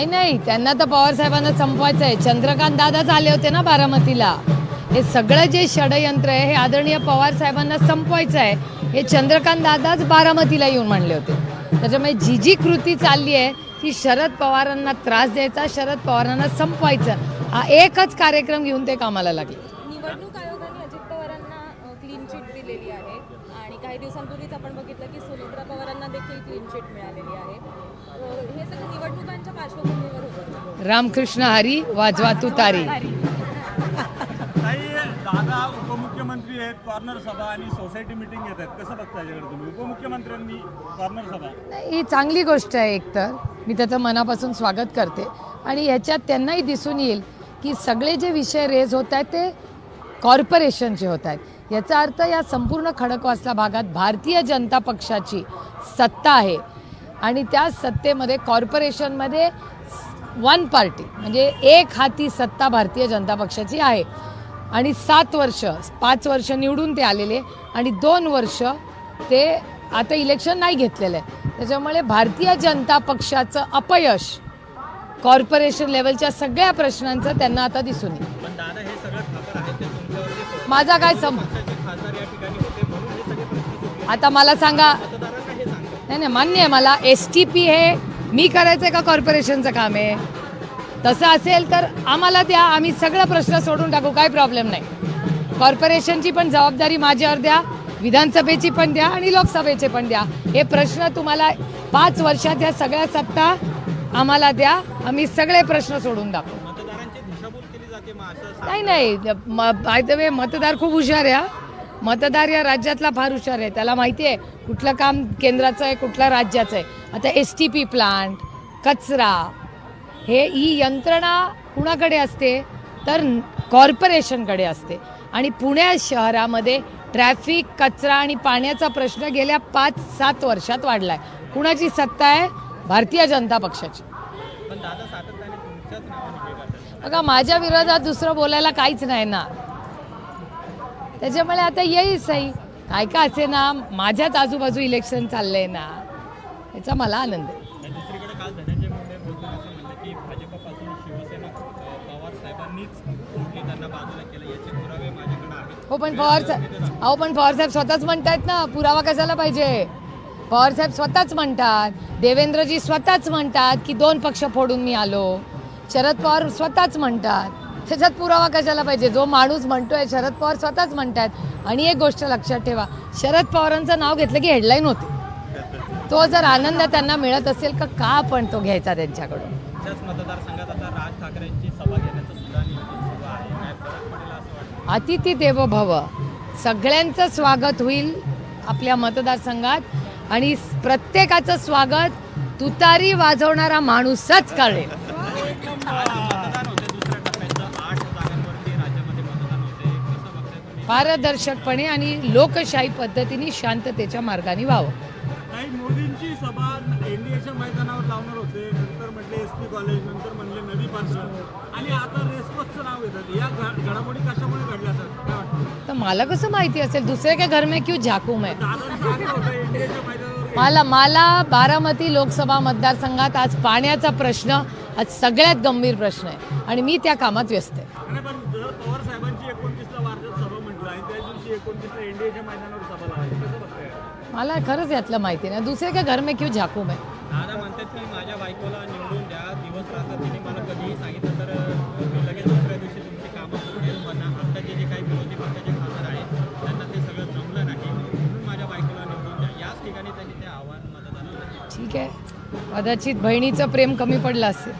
नाही नाही. त्यांना तर पवार साहेबांना संपवायचं आहे. चंद्रकांत दादाच आले होते ना बारामतीला. हे सगळं जे षडयंत्र आहे हे आदरणीय पवार साहेबांना संपवायचं आहे. हे चंद्रकांत दादाच बारामतीला येऊन म्हणले होते. त्याच्यामुळे जी जी कृती चालली आहे ती शरद पवारांना त्रास द्यायचा शरद पवारांना संपवायचं. हा एकच कार्यक्रम घेऊन ते कामाला लागले. निवडणूक आयोगाने अजित पवारांना क्लीन चिट दिलेली आहे. आणि काही दिवसांपूर्वीच आपण बघितलं की सुनेत्रा पवारांना देखील क्लीन चिट मिळालेली आहे. रामकृष्ण हरी वाजवा तुतारी काही दादा उपमुख्यमंत्री आहेत कॉर्नर सभा आणि सोसायटी मिटिंग घेत आहेत. कसं बघता याच्याकडे तुम्ही? उपमुख्यमंत्र्यांनी कॉर्नर सभा. ही चांगली गोष्ट आहे एकतर. मी त्याचं मनापासून स्वागत करते. आणि ह्याच्यात त्यांनाही दिसून येईल की सगळे जे विषय रेज होत आहेत ते कॉर्पोरेशनचे होत आहेत. याचा अर्थ या संपूर्ण खडकवासला भागात भारतीय जनता पक्षाची सत्ता आहे. आणि त्या सत्तेमध्ये कॉर्पोरेशनमध्ये वन पार्टी म्हणजे एक हाती सत्ता भारतीय जनता पक्षाची आहे. आणि सात वर्ष पाच वर्ष निवडून ते आलेले आणि दोन वर्ष ते आता इलेक्शन नाही घेतलेलं आहे. त्याच्यामुळे भारतीय जनता पक्षाचं अपयश कॉर्पोरेशन लेवलच्या सगळ्या प्रश्नांचं त्यांना आता दिसून येईल. माझा काय सम आता मला सांगा नाही नाही मान्य आहे मला. एस टी पी हे मी करायचं आहे का कॉर्पोरेशनचं काम आहे? तसं असेल तर आम्हाला द्या. आम्ही सगळं प्रश्न सोडून टाकू. काय प्रॉब्लेम नाही. कॉर्पोरेशनची पण जबाबदारी माझ्यावर द्या. विधानसभेची पण द्या आणि लोकसभेचे पण द्या. हे प्रश्न तुम्हाला पाच वर्षात या सगळ्या सत्ता आम्हाला द्या. आम्ही सगळे प्रश्न सोडून दाखवू नाही नाही. बाय द वे मतदार खूप हुशार आहे. मतदार या राज्यातला फार हुशार आहे. त्याला माहिती आहे कुठलं काम केंद्राचं आहे कुठलं राज्याचं आहे. आता एस टी पी प्लांट कचरा हे ही यंत्रणा कुणाकडे असते? तर कॉर्पोरेशनकडे असते. आणि पुणे शहरामध्ये ट्रॅफिक कचरा आणि पाण्याचा प्रश्न गेल्या पाच सात वर्षात वाढला आहे कुणाची सत्ता आहे? भारतीय जनता पक्षाची. बघा माझ्या विरोधात दुसरं बोलायला काहीच नाही ना. त्याच्यामुळे आता येईल सही काय का असे ना माझ्याच आजूबाजू इलेक्शन चाललंय ना याचा मला आनंद आहे. आणि दुसरीकडे काल धनंजय मुंडे बोलून असं म्हणलं की भाजपपासून शिवसेना अ, पवार साहेबांनीच फोडली त्यांना बाजूला केलं याचे पुरावे माझ्याकडे आहेत. हो पण पवार साहेब अहो पण पवार साहेब स्वतःच म्हणतायत ना पुरावा कशाला पाहिजे? पवार साहेब स्वतःच म्हणतात देवेंद्रजी स्वतःच म्हणतात की दोन पक्ष फोडून मी आलो. शरद पवार स्वतःच म्हणतात. त्याच्यात पुरावा कशाला पाहिजे? जो माणूस म्हणतोय शरद पवार स्वतःच म्हणतात आणि एक गोष्ट लक्षात ठेवा शरद पवारांचं नाव घेतलं की हेडलाईन होते. तो जर आनंद त्यांना मिळत असेल का का आपण तो घ्यायचा त्यांच्याकडून? अतिथी देवो भव सगळ्यांचं स्वागत होईल आपल्या मतदारसंघात. आणि प्रत्येकाचं स्वागत तुतारी वाजवणारा माणूसच कळेल. पारदर्शकपणे आणि लोकशाही पद्धतीने शांततेच्या मार्गाने व्हावं. मोदींची सभा एनडीएच्या मैदानावर लावणार होते. नंतर म्हटले एस पी कॉलेज नंतर म्हणले नवी आणि आता रेसकोसचं नाव घेतात या घडामोडी कशामुळे घडल्या सर? काय तर मला कसं माहिती असेल? दुसरे के घर में क्यों झाकू मैं? दादा सांगलं होतं एनडीएच्या मैदानावर मला मला बारामती लोकसभा मतदारसंघात आज पाण्याचा प्रश्न आज सगळ्यात गंभीर प्रश्न आहे. आणि मी त्या कामात व्यस्त आहे. मला खरंच यातलं माहिती नाही. दुसरे के घर में क्यों झाकू मैं? दादा म्हणतात की माझ्या बायकोला निवडून द्या. दिवस रात्र तिने मला कधीही सांगितलं तर मी लगेच दुसऱ्या दिवशी तुमची कामं करेल पण आत्ताचे जे काही विरोधी पक्षाचे खासदार आहेत त्यांना ते सगळं जमलं नाही. म्हणून माझ्या बायकोला निवडून द्या. याच ठिकाणी त्यांनी ते आव्हान मतदानाला ठीक आहे. कदाचित बहिणीचं प्रेम कमी पडलं असेल.